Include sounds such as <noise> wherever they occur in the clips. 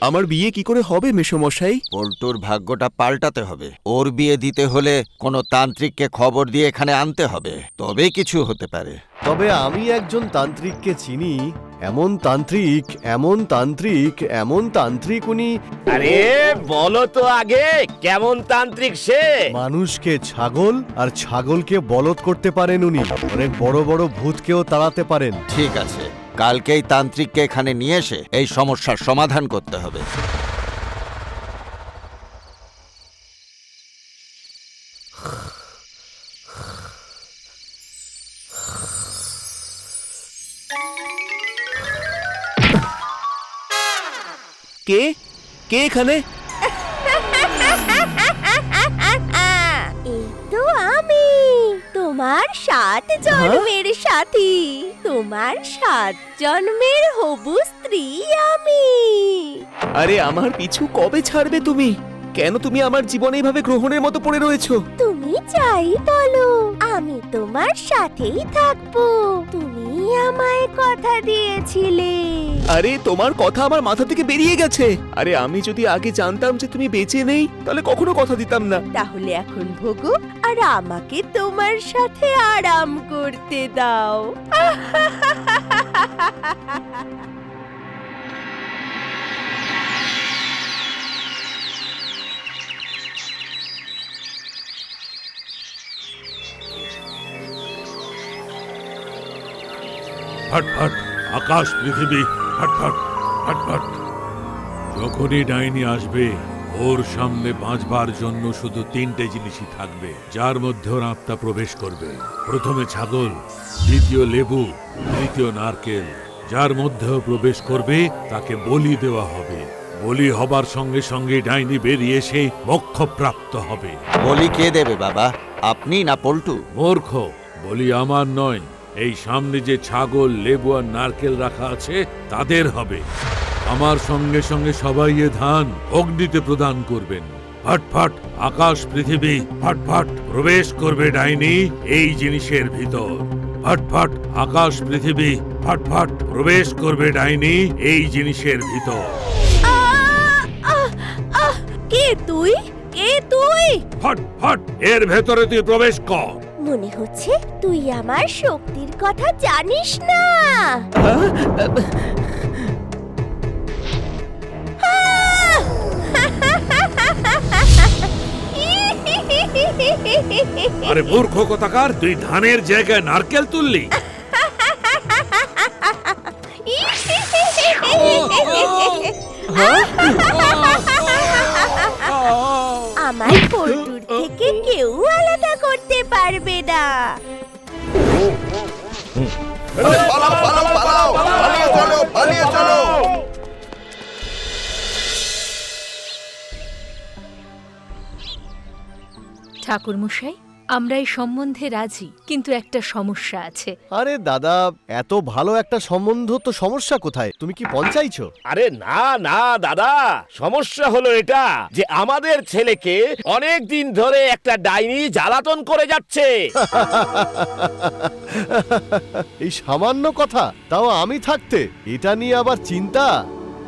আমার বিয়ে কি করে হবে মেসমশাই? পল্টুর ভাগ্যটা পাল্টাতে হবে। ওর বিয়ে দিতে হলে কোনো তান্ত্রিককে খবর দিয়ে এখানে আনতে হবে। তবে কিছু হতে পারে। তবে আমি একজন তান্ত্রিককে চিনি এমন তান্ত্রিক এমন তান্ত্রিক এমন তান্ত্রিক উনি আরে বলো তো আগে কেমন তান্ত্রিক সে? মানুষকে ছাগল আর ছাগলকে বলদ করতে পারেন উনি। অনেক বড় বড় ভূতকেও তাড়াতে পারেন। ঠিক আছে কালকেই তান্ত্রিককে এখানে নিয়ে এসে এই সমস্যার সমাধান করতে হবে। কে? কে এখানে? এই তো আমি তোমার সাত জন্মের সাথী। তোমার সাত জন্মের হবু স্ত্রী আমি। আরে আমার পিছু কবে ছাড়বে তুমি? কেন তুমি আমার জীবনে এভাবে গ্রহণের মতো পড়ে রয়েছো? তুমি যাই বলো আমি তোমার সাথেই থাকব। তুমি আমায় কথা দিয়েছিলে। আরে তোমার কথা আমার মাথা থেকে বেরিয়ে গেছে। আরে আমি যদি আগে জানতাম যে তুমি বেঁচে নেই তাহলে কখনো কথা দিতাম না। তাহলে এখন ভোগো আর আমাকে তোমার সাথে আরাম করতে দাও। <laughs> ফট ফট আকাশ পৃথিবী ফট ফট ফট ফট যখনই ডাইনি আসবে ওর সামনে বাঁচবার জন্য শুধু তিনটে জিনিসই থাকবে যার মধ্যে ওর আত্মা প্রবেশ করবে। প্রথমে ছাগল দ্বিতীয় লেবু তৃতীয় নারকেল। যার মধ্যেও প্রবেশ করবে তাকে বলি দেওয়া হবে। বলি হবার সঙ্গে সঙ্গে ডাইনি বেরিয়ে এসে মোক্ষ প্রাপ্ত হবে। বলি কে দেবে বাবা? আপনি না পল্টু? মূর্খ বলি আমার নয়। এই সামনে যে ছাগল লেবু আর নারকেল রাখা আছে তাদের হবে। আমার সঙ্গে সঙ্গে সবাই এ ধান অগ্নিতে প্রদান করবেন। ফট ফট আকাশ পৃথিবী ফট ফট প্রবেশ করবে ডাইনি এই জিনিসের ভিতর। ফট ফট আকাশ পৃথিবী ফট ফট প্রবেশ করবে ডাইনি এই জিনিসের ভিতর। কে তুই? কে তুই? ফট ফট এর ভেতরে তুই প্রবেশ কর। মনে হচ্ছে তুই আমার শক্তির কথা জানিস না। আরে মূর্খ কথাকার তুই ধানের জায়গায় নারকেল তুললি। আমার পারবে না। ঠাকুরমশাই আমরা এই সম্বন্ধে রাজি কিন্তু একটা সমস্যা আছে। আরে দাদা এত ভালো একটা সম্বন্ধ তো সমস্যা কোথায়? তুমি কি পঞ্চাইছো? আরে না না দাদা সমস্যা হলো এটা যে আমাদের ছেলেকে অনেক দিন ধরে একটা ডাইনি জ্বালাতন করে যাচ্ছে। <laughs> এই সামান্য কথা তাও আমি থাকতে এটা নিয়ে আবার চিন্তা?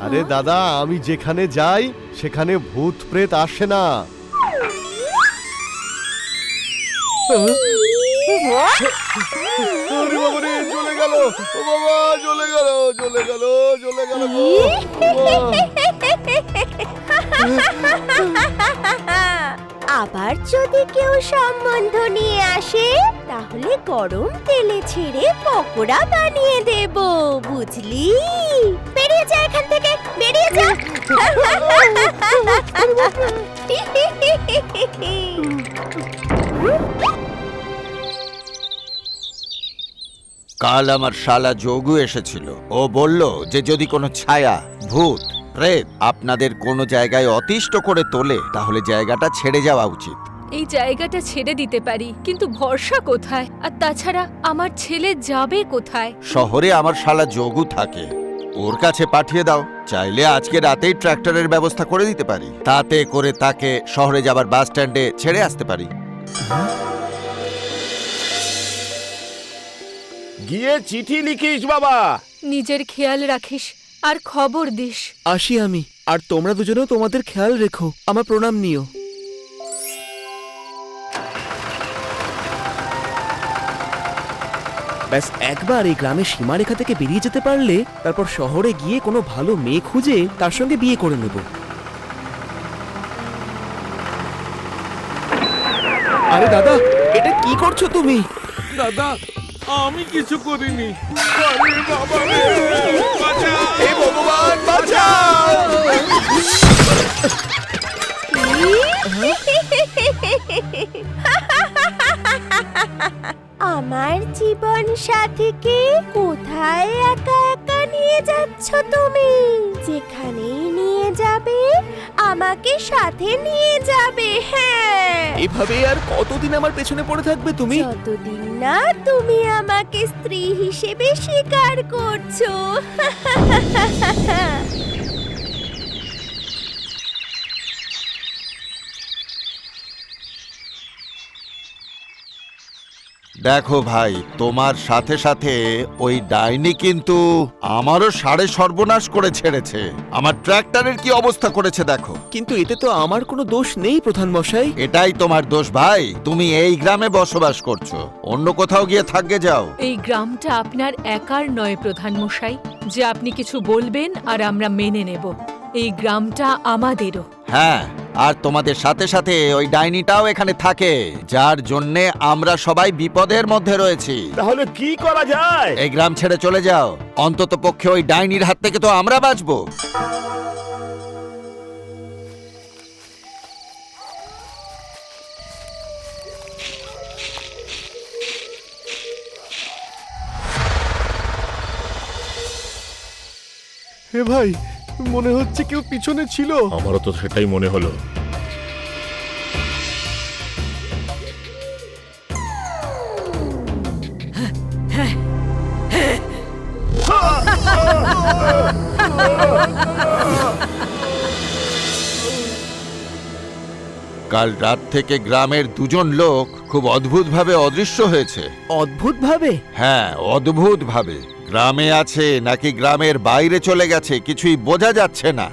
আরে দাদা আমি যেখানে যাই সেখানে ভূত প্রেত আসে না। আরে বাবা রে, চলে গেল। ও বাবা চলে গেল চলে গেল চলে গেল গো। আবার যদি কেউ সম্বন্ধ নিয়ে আসে তাহলে গরম তেলে ছেড়ে পকোড়া বানিয়ে দেব বুঝলি? বেরিয়ে যা এখান থেকে বেরিয়ে যা। <laughs> কাল আমার শালা যোগু এসেছিল। ও বলল যে যদি কোনো ছায়া ভূত প্রেত আপনাদের কোনো জায়গায় অতিষ্ঠ করে তোলে তাহলে জায়গাটা ছেড়ে যাওয়া উচিত। এই জায়গাটা ছেড়ে দিতে পারি কিন্তু ভরসা কোথায়? আর তাছাড়া আমার ছেলে যাবে কোথায়? শহরে আমার শালা যোগু থাকে। ওর কাছে পাঠিয়ে দাও চাইলে আজকে রাতেই ট্র্যাক্টরের ব্যবস্থা করে দিতে পারি। তাতে করে তাকে শহরে যাবার বাস স্ট্যান্ডে ছেড়ে আসতে পারি। গিয়ে চিঠি লিখিস বাবা। নিজের খেয়াল রাখিস আর খবর দিস। আসি আমি। আর তোমরা দুজনেও তোমাদের খেয়াল রেখো। আমার প্রণাম নিও। ব্যাস একবার এই গ্রামের সীমারেখা থেকে বেরিয়ে যেতে পারলে তারপর শহরে গিয়ে কোনো ভালো মেয়ে খুঁজে তার সঙ্গে বিয়ে করে নেব। আরে দাদা এটা কি করছ তুমি? দাদা আমি কিছু করিনি। আরে বাবা রে, বাঁচাও! হে ভগবান বাঁচাও! আমার জীবন সাথীকে কোথায় একা একা নিয়ে যাচ্ছ তুমি? যেখানেই যাবে আমাকে সাথে নিয়ে যাবে হ্যাঁ। এভাবে আর কতদিন আমার পেছনে পড়ে থাকবে তুমি? যতদিন না তুমি আমাকে স্ত্রী হিসেবে স্বীকার করছ। <laughs> দেখো ভাই তোমার সাথে সাথে ওই ডাইনি কিন্তু আমারও সাড়ে সর্বনাশ করে ছেড়েছে। আমার ট্র্যাক্টরের কি অবস্থা করেছে দেখো। কিন্তু এতে তো আমার কোনো দোষ নেই প্রধান মশাই। এটাই তোমার দোষ ভাই তুমি এই গ্রামে বসবাস করছ। অন্য কোথাও গিয়ে থাকবে যাও। এই গ্রামটা আপনার একার নয় প্রধান মশাই। যে আপনি কিছু বলবেন আর আমরা মেনে নেব। এই গ্রামটা আমাদেরও। হ্যাঁ আর তোমাদের সাথে সাথে ওই ডাইনিটাও এখানে থাকে যার জন্যে আমরা সবাই বিপদের মধ্যে রয়েছি। তাহলে কি করা যায়? এই গ্রাম ছেড়ে চলে যাও। অন্তত পক্ষে ওই ডাইনির হাত থেকে তো আমরা বাঁচবো। হে ভাই মনে হচ্ছে কেউ পিছনে ছিল। আমারও তো সেটাই মনে হলো। কাল রাত থেকে গ্রামের দুজন লোক খুব অদ্ভুতভাবে অদৃশ্য হয়েছে। অদ্ভুত ভাবে হ্যাঁ অদ্ভুতভাবে। গ্রামে আছে নাকি গ্রামের বাইরে চলে গেছে কিছুই বোঝা যাচ্ছে না।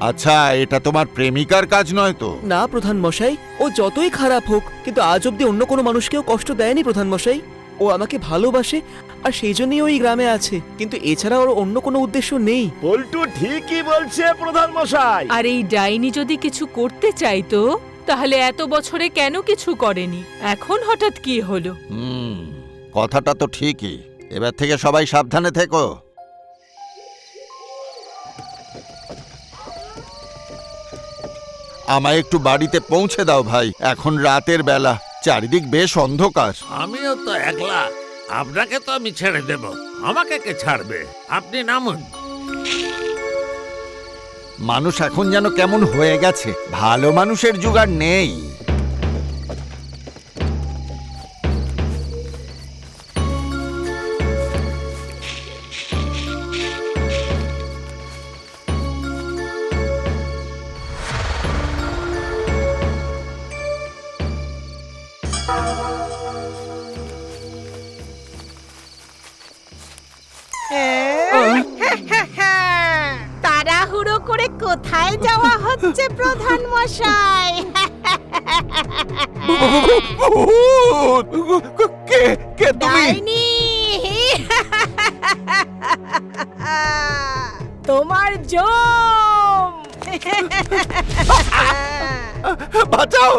আচ্ছা এটা তোমার প্রেমিকার কাজ নয় তো? না প্রধান মশাই। ও যতই খারাপ হোক কিন্তু আজ অব্দি অন্য কোনো মানুষকেও কষ্ট দেয়নি প্রধান মশাই। ও আমাকে ভালোবাসে আর সেই জন্যই ওই গ্রামে আছে। কিন্তু এছাড়া ওর অন্য কোনো উদ্দেশ্য নেই। পল্টু ঠিকই বলছে প্রধান মশাই। আর এই ডাইনি যদি কিছু করতে চাইতো তাহলে এত বছরে কেন কিছু করেনি? এখন হঠাৎ কি হলো? হুম কথাটা তো ঠিকই। এবার থেকে সবাই সাবধানে থেকো। আমায় একটু বাড়িতে পৌঁছে দাও ভাই এখন রাতের বেলা চারিদিক বেশ অন্ধকার। আমিও তো একলা আপনাকে তো আমি ছেড়ে দেব আমাকে কে ছাড়বে? আপনি নামুন। মানুষ এখন যেন কেমন হয়ে গেছে ভালো মানুষের জোগাড় নেই। কোথায় যাওয়া হচ্ছে প্রধান মশাই? কে কে তুমি? ডাইনি। তোমার জম। বাঁচাও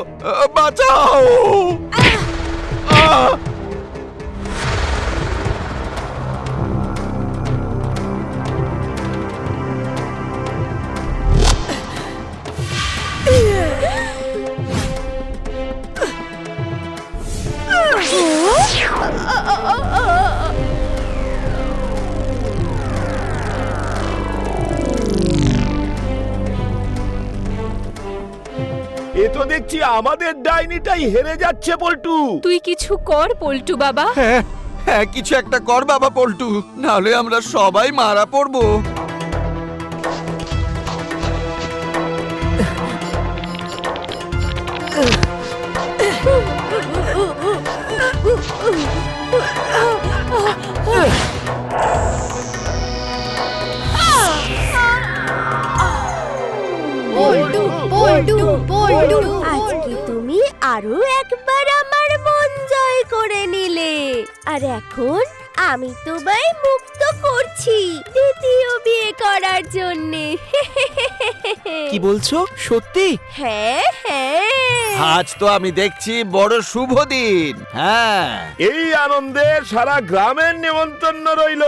বাঁচাও। আহ! তো দেখছি আমাদের ডাইনিটাই হেরে যাচ্ছে পল্টু। তুই কিছু কর পল্টু বাবা। হ্যাঁ হ্যাঁ কিছু একটা কর বাবা পল্টু। নাহলে আমরা সবাই মারা পড়ব। আর এখন আমি তোমায় মুক্ত করছি দ্বিতীয় বিয়ে করার জন্যে। <laughs> কি বলছো? সত্যি? হ্যাঁ হ্যাঁ। আজ তো আমি দেখছি বড় শুভ দিন। হ্যাঁ। এই আনন্দে সারা গ্রামের নেমন্তন্ন রইল।